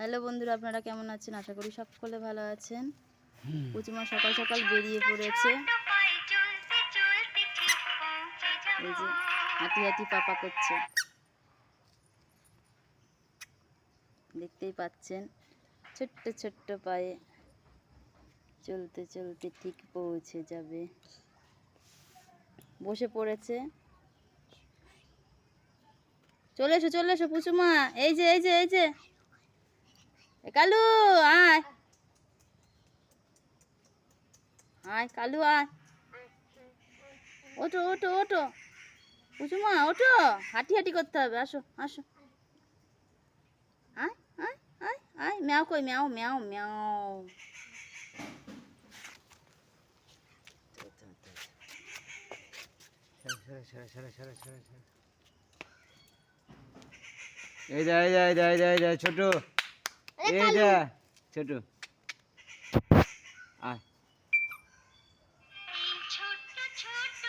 Hello বন্ধুরা আপনারা কেমন আছেন? আশা করি সকলে ভালো আছেন। পুচিমা সকাল সকাল বেরিয়ে পড়েছে। এই যে হাঁটি হাঁটি পাপা করছে। দেখতেই পাচ্ছেন ছোট্ট ছোট্ট পায়ে চলতে চলতে ঠিক পৌঁছে যাবে। বসে পড়েছে। চলে এসো চলে এসো পুচুমা। এই যে এই যে এই যে। কালু, আয়। আয়, কালু, আয়। ওঠো ওঠো ওঠো। পুচুমা ওঠো। হাঁটি হাঁটি করতে হবে, আসো আসো। আয় আয় আয় আয়। ম্যাও কই, ম্যাও ম্যাও ম্যাও। এই যা এই যা এই যা এই যা ছোট। এই যা ছোট। আয়। ছোট্ট ছোট্ট